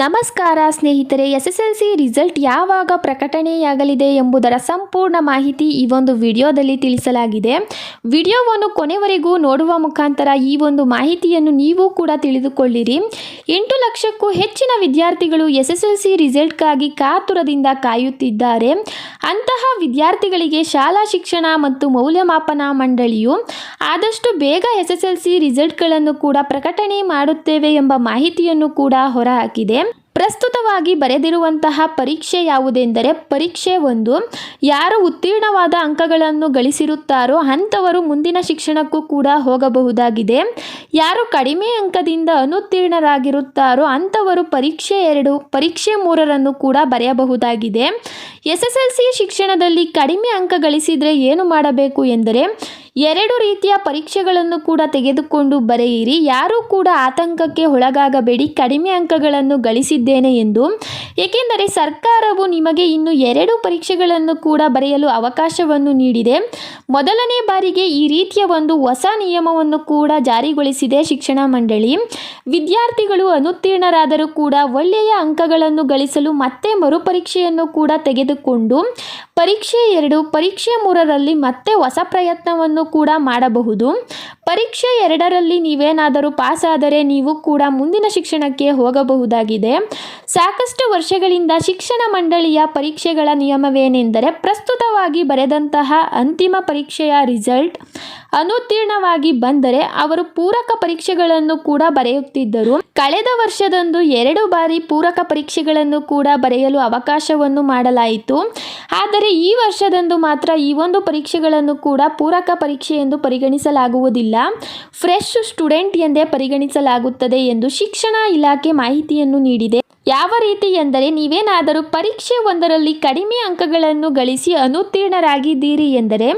ನಮಸ್ಕಾರ ಸ್ನೇಹಿತರೆ S S L C result ಯಾವಾಗ ಪ್ರಕಟಣೆಯಾಗಲಿದೆ ಎಂಬುದರ ಸಂಪೂರ್ಣ ಮಾಹಿತಿ ಈ ಒಂದು ವಿಡಿಯೋದಲ್ಲಿ ತಿಳಿಸಲಾಗಿದೆ. ವಿಡಿಯೋವನ್ನು ಕೊನೆವರೆಗೂ ನೋಡುವ ಮುಖಾಂತರ ಈ ಒಂದು ಮಾಹಿತಿಯನ್ನು ನೀವು ಕೂಡ ತಿಳಿದುಕೊಳ್ಳಿರಿ. ಎಂಟು ಲಕ್ಷಕ್ಕೂ ಹೆಚ್ಚಿನ ವಿದ್ಯಾರ್ಥಿಗಳು ಎಸ್ ಎಸ್ ಎಲ್ ಸಿ ರಿಸಲ್ಟ್ಗಾಗಿ ಕಾತುರದಿಂದ ಕಾಯುತ್ತಿದ್ದಾರೆ. ಅಂತಹ ವಿದ್ಯಾರ್ಥಿಗಳಿಗೆ ಶಾಲಾ ಶಿಕ್ಷಣ ಮತ್ತು ಮೌಲ್ಯಮಾಪನ ಮಂಡಳಿಯು ಆದಷ್ಟು ಬೇಗ ಎಸ್ ಎಸ್ ಎಲ್ ಸಿ ರಿಸಲ್ಟ್ಗಳನ್ನು ಕೂಡ ಪ್ರಕಟಣೆ ಮಾಡುತ್ತೇವೆ ಎಂಬ ಮಾಹಿತಿಯನ್ನು ಕೂಡ ಹೊರಹಾಕಿದೆ. ಪ್ರಸ್ತುತವಾಗಿ ಬರೆದಿರುವಂತಹ ಪರೀಕ್ಷೆ ಯಾವುದೆಂದರೆ ಪರೀಕ್ಷೆ ಒಂದು. ಯಾರು ಉತ್ತೀರ್ಣವಾದ ಅಂಕಗಳನ್ನು ಗಳಿಸಿರುತ್ತಾರೋ ಅಂಥವರು ಮುಂದಿನ ಶಿಕ್ಷಣಕ್ಕೂ ಕೂಡ ಹೋಗಬಹುದಾಗಿದೆ. ಯಾರು ಕಡಿಮೆ ಅಂಕದಿಂದ ಅನುತ್ತೀರ್ಣರಾಗಿರುತ್ತಾರೋ ಅಂಥವರು ಪರೀಕ್ಷೆ ಎರಡು, ಪರೀಕ್ಷೆ ಮೂರರನ್ನು ಕೂಡ ಬರೆಯಬಹುದಾಗಿದೆ. ಎಸ್ ಎಸ್ ಎಲ್ ಸಿ ಶಿಕ್ಷಣದಲ್ಲಿ ಕಡಿಮೆ ಅಂಕ ಗಳಿಸಿದರೆ ಏನು ಮಾಡಬೇಕು ಎಂದರೆ ಎರಡು ರೀತಿಯ ಪರೀಕ್ಷೆಗಳನ್ನು ಕೂಡ ತೆಗೆದುಕೊಂಡು ಬರೆಯಿರಿ. ಯಾರೂ ಕೂಡ ಆತಂಕಕ್ಕೆ ಒಳಗಾಗಬೇಡಿ. ಕಡಿಮೆ ಅಂಕಗಳನ್ನು ಗಳಿಸಿದ್ದೇನೆ ಎಂದು. ಏಕೆಂದರೆ ಸರ್ಕಾರವು ನಿಮಗೆ ಇನ್ನು ಎರಡು ಪರೀಕ್ಷೆಗಳನ್ನು ಕೂಡ ಬರೆಯಲು ಅವಕಾಶವನ್ನು ನೀಡಿದೆ. ಮೊದಲನೇ ಬಾರಿಗೆ ಈ ರೀತಿಯ ಒಂದು ಹೊಸ ನಿಯಮವನ್ನು ಕೂಡ ಜಾರಿಗೊಳಿಸಿದೆ ಶಿಕ್ಷಣ ಮಂಡಳಿ. ವಿದ್ಯಾರ್ಥಿಗಳು ಅನುತ್ತೀರ್ಣರಾದರೂ ಕೂಡ ಒಳ್ಳೆಯ ಅಂಕಗಳನ್ನು ಗಳಿಸಲು ಮತ್ತೆ ಮರುಪರೀಕ್ಷೆಯನ್ನು ಕೂಡ ತೆಗೆದುಕೊಂಡು ಪರೀಕ್ಷೆ ಎರಡು, ಪರೀಕ್ಷೆ ಮೂರರಲ್ಲಿ ಮತ್ತೆ ಹೊಸ ಪ್ರಯತ್ನವನ್ನು ಕೂಡ ಮಾಡಬಹುದು. ಪರೀಕ್ಷೆ ಎರಡರಲ್ಲಿ ನೀವೇನಾದರೂ ಪಾಸ್ ಆದರೆ ನೀವು ಕೂಡ ಮುಂದಿನ ಶಿಕ್ಷಣಕ್ಕೆ ಹೋಗಬಹುದಾಗಿದೆ. ಸಾಕಷ್ಟು ವರ್ಷಗಳಿಂದ ಶಿಕ್ಷಣ ಮಂಡಳಿಯ ಪರೀಕ್ಷೆಗಳ ನಿಯಮವೇನೆಂದರೆ ಪ್ರಸ್ತುತವಾಗಿ ಬರೆದಂತಹ ಅಂತಿಮ ಪರೀಕ್ಷೆಯ ರಿಸಲ್ಟ್ ಅನುತ್ತೀರ್ಣವಾಗಿ ಬಂದರೆ ಅವರು ಪೂರಕ ಪರೀಕ್ಷೆಗಳನ್ನು ಕೂಡ ಬರೆಯುತ್ತಿದ್ದರು. ಕಳೆದ ವರ್ಷದಂದು ಎರಡು ಬಾರಿ ಪೂರಕ ಪರೀಕ್ಷೆಗಳನ್ನು ಕೂಡ ಬರೆಯಲು ಅವಕಾಶವನ್ನು ಮಾಡಲಾಯಿತು. ಆದರೆ ಈ ವರ್ಷದಂದು ಮಾತ್ರ ಈ ಒಂದು ಪರೀಕ್ಷೆಗಳನ್ನು ಕೂಡ ಪೂರಕ ಪರೀಕ್ಷೆ ಎಂದು ಪರಿಗಣಿಸಲಾಗುವುದಿಲ್ಲ. ಫ್ರೆಶ್ ಸ್ಟೂಡೆಂಟ್ ಎಂದೇ ಪರಿಗಣಿಸಲಾಗುತ್ತದೆ ಎಂದು ಶಿಕ್ಷಣ ಇಲಾಖೆ ಮಾಹಿತಿಯನ್ನು ನೀಡಿದೆ. ಯಾವ ರೀತಿ ಎಂದರೆ ನೀವೇನಾದರೂ ಪರೀಕ್ಷೆ ಒಂದರಲ್ಲಿ ಕಡಿಮೆ ಅಂಕಗಳನ್ನು ಗಳಿಸಿ ಅನುತ್ತೀರ್ಣರಾಗಿದ್ದೀರಿ ಎಂದರೆ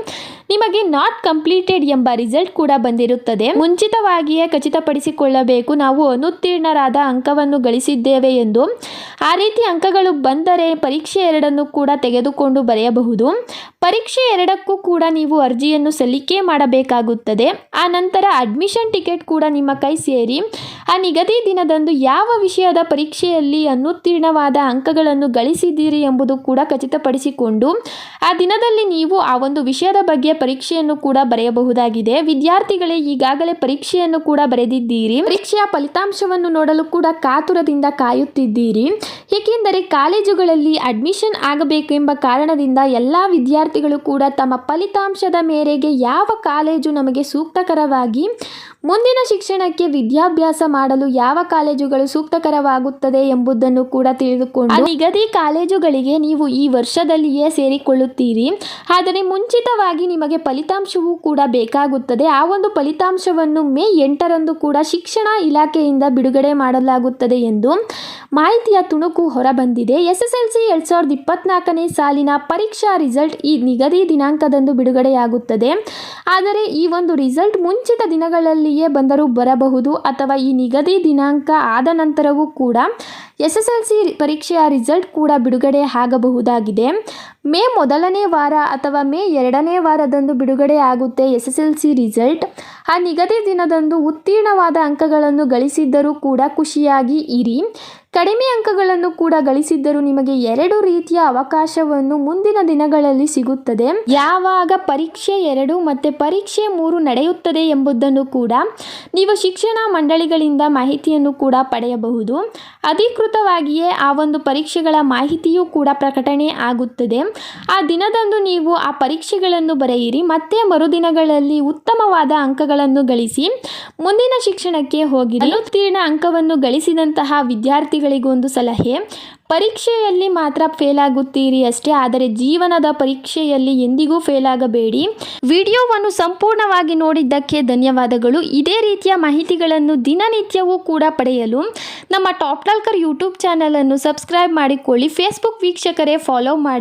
ನಿಮಗೆ ನಾಟ್ ಕಂಪ್ಲೀಟೆಡ್ ಎಂಬ ರಿಸಲ್ಟ್ ಕೂಡ ಬಂದಿರುತ್ತದೆ. ಮುಂಚಿತವಾಗಿಯೇ ಖಚಿತಪಡಿಸಿಕೊಳ್ಳಬೇಕು. ನಾವು ಅನುತ್ತೀರ್ಣರಾದ ಅಂಕವನ್ನು ಗಳಿಸಿದ್ದೇವೆ ಎಂದು. ಆ ರೀತಿ ಅಂಕಗಳು ಬಂದರೆ ಪರೀಕ್ಷೆ ಎರಡನ್ನು ಕೂಡ ತೆಗೆದುಕೊಂಡು ಬರೆಯಬಹುದು. ಪರೀಕ್ಷೆ ಎರಡಕ್ಕೂ ಕೂಡ ನೀವು ಅರ್ಜಿಯನ್ನು ಸಲ್ಲಿಕೆ ಮಾಡಬೇಕಾಗುತ್ತದೆ. ಆ ನಂತರ ಅಡ್ಮಿಷನ್ ಟಿಕೆಟ್ ಕೂಡ ನಿಮ್ಮ ಕೈ ಸೇರಿ. ಆ ನಿಗದಿ ದಿನದಂದು ಯಾವ ವಿಷಯದ ಪರೀಕ್ಷೆಯಲ್ಲಿ ಅನುತ್ತೀರ್ಣವಾದ ಅಂಕಗಳನ್ನು ಗಳಿಸಿದ್ದೀರಿ ಎಂಬುದು ಕೂಡ ಖಚಿತಪಡಿಸಿಕೊಂಡು. ಆ ದಿನದಲ್ಲಿ ನೀವು ಆ ಒಂದು ವಿಷಯದ ಬಗ್ಗೆ ಪರೀಕ್ಷೆಯನ್ನು ಕೂಡ ಬರೆಯಬಹುದಾಗಿದೆ. ವಿದ್ಯಾರ್ಥಿಗಳೇ, ಈಗಾಗಲೇ ಪರೀಕ್ಷೆಯನ್ನು ಕೂಡ ಬರೆದಿದ್ದೀರಿ. ಪರೀಕ್ಷೆಯ ಫಲಿತಾಂಶವನ್ನು ನೋಡಲು ಕೂಡ ಕಾತುರದಿಂದ ಕಾಯುತ್ತಿದ್ದೀರಿ. ಏಕೆಂದರೆ ಕಾಲೇಜುಗಳಲ್ಲಿ ಅಡ್ಮಿಷನ್ ಆಗಬೇಕೆಂಬ ಕಾರಣದಿಂದ ಎಲ್ಲ ವಿದ್ಯಾರ್ಥಿಗಳು ಕೂಡ ತಮ್ಮ ಫಲಿತಾಂಶದ ಮೇರೆಗೆ ಯಾವ ಕಾಲೇಜು ನಮಗೆ ಸೂಕ್ತಕರವಾಗಿ ಮುಂದಿನ ಶಿಕ್ಷಣಕ್ಕೆ ವಿದ್ಯಾಭ್ಯಾಸ ಮಾಡಲು ಯಾವ ಕಾಲೇಜುಗಳು ಸೂಕ್ತಕರವಾಗುತ್ತದೆ ಎಂಬುದನ್ನು ಕೂಡ ತಿಳಿದುಕೊಂಡು ನಿಗದಿ ಕಾಲೇಜುಗಳಿಗೆ ನೀವು ಈ ವರ್ಷದಲ್ಲಿಯೇ ಸೇರಿಕೊಳ್ಳುತ್ತೀರಿ. ಆದರೆ ಮುಂಚಿತವಾಗಿ ನಿಮಗೆ ಫಲಿತಾಂಶವೂ ಕೂಡ ಬೇಕಾಗುತ್ತದೆ. ಆ ಒಂದು ಫಲಿತಾಂಶವನ್ನು ಮೇ ಎಂಟರಂದು ಕೂಡ ಶಿಕ್ಷಣ ಇಲಾಖೆಯಿಂದ ಬಿಡುಗಡೆ ಮಾಡಲಾಗುತ್ತದೆ ಎಂದು ಮಾಹಿತಿಯ ತುಣುಕು ಹೊರಬಂದಿದೆ. ಎಸ್ ಎಸ್ ಎಲ್ ಸಿ ಎರಡು ಸಾವಿರದ ಇಪ್ಪತ್ನಾಲ್ಕನೇ ಸಾಲಿನ ಪರೀಕ್ಷಾ ರಿಸಲ್ಟ್ ಈ ನಿಗದಿ ದಿನಾಂಕದಂದು ಬಿಡುಗಡೆಯಾಗುತ್ತದೆ. ಆದರೆ ಈ ಒಂದು ರಿಸಲ್ಟ್ ಮುಂಚಿತ ದಿನಗಳಲ್ಲಿಯೇ ಬಂದರೂ ಬರಬಹುದು ಅಥವಾ ಈ ನಿಗದಿ ದಿನಾಂಕ ಆದ ನಂತರವೂ ಕೂಡ ಎಸ್ ಎಸ್ ಎಲ್ ಸಿ ಪರೀಕ್ಷೆಯ ರಿಸಲ್ಟ್ ಕೂಡ ಬಿಡುಗಡೆ ಆಗಬಹುದಾಗಿದೆ. ಮೇ ಮೊದಲನೇ ವಾರ ಅಥವಾ ಮೇ ಎರಡನೇ ವಾರದಂದು ಬಿಡುಗಡೆ ಆಗುತ್ತೆ S S L C result. ಆ ನಿಗದಿ ದಿನದಂದು ಉತ್ತೀರ್ಣವಾದ ಅಂಕಗಳನ್ನು ಗಳಿಸಿದ್ದರೂ ಕೂಡ ಖುಷಿಯಾಗಿ ಇರಿ. ಕಡಿಮೆ ಅಂಕಗಳನ್ನು ಕೂಡ ಗಳಿಸಿದ್ದರೂ ನಿಮಗೆ ಎರಡು ರೀತಿಯ ಅವಕಾಶವನ್ನು ಮುಂದಿನ ದಿನಗಳಲ್ಲಿ ಸಿಗುತ್ತದೆ. ಯಾವಾಗ ಪರೀಕ್ಷೆ ಎರಡು ಮತ್ತು ಪರೀಕ್ಷೆ ಮೂರು ನಡೆಯುತ್ತದೆ ಎಂಬುದನ್ನು ಕೂಡ ನೀವು ಶಿಕ್ಷಣ ಮಂಡಳಿಗಳಿಂದ ಮಾಹಿತಿಯನ್ನು ಕೂಡ ಪಡೆಯಬಹುದು. ಅಧಿಕೃತವಾಗಿಯೇ ಆ ಒಂದು ಪರೀಕ್ಷೆಗಳ ಮಾಹಿತಿಯೂ ಕೂಡ ಪ್ರಕಟಣೆ ಆಗುತ್ತದೆ. ಆ ದಿನದಂದು ನೀವು ಆ ಪರೀಕ್ಷೆಗಳನ್ನು ಬರೆಯಿರಿ. ಮತ್ತೆ ಮರುದಿನಗಳಲ್ಲಿ ಉತ್ತಮವಾದ ಅಂಕಗಳನ್ನು ಗಳಿಸಿ ಮುಂದಿನ ಶಿಕ್ಷಣಕ್ಕೆ ಹೋಗಿರಿ. ಉತ್ತೀರ್ಣ ಅಂಕವನ್ನು ಗಳಿಸಿದಂತಹ ವಿದ್ಯಾರ್ಥಿಗಳಿಗೊಂದು ಸಲಹೆ. ಪರೀಕ್ಷೆಯಲ್ಲಿ ಮಾತ್ರ ಫೇಲ್ ಆಗುತ್ತೀರಿ ಅಷ್ಟೇ, ಆದರೆ ಜೀವನದ ಪರೀಕ್ಷೆಯಲ್ಲಿ ಎಂದಿಗೂ ಫೇಲ್ ಆಗಬೇಡಿ. ವಿಡಿಯೋವನ್ನು ಸಂಪೂರ್ಣವಾಗಿ ನೋಡಿದ್ದಕ್ಕೆ ಧನ್ಯವಾದಗಳು. ಇದೇ ರೀತಿಯ ಮಾಹಿತಿಗಳನ್ನು ದಿನನಿತ್ಯವೂ ಕೂಡ ಪಡೆಯಲು ನಮ್ಮ ಟಾಪ್ ಟಾಲ್ಕರ್ ಯೂಟ್ಯೂಬ್ ಚಾನಲನ್ನು ಸಬ್ಸ್ಕ್ರೈಬ್ ಮಾಡಿಕೊಳ್ಳಿ. ಫೇಸ್ಬುಕ್ ವೀಕ್ಷಕರೇ ಫಾಲೋ ಮಾಡಿ.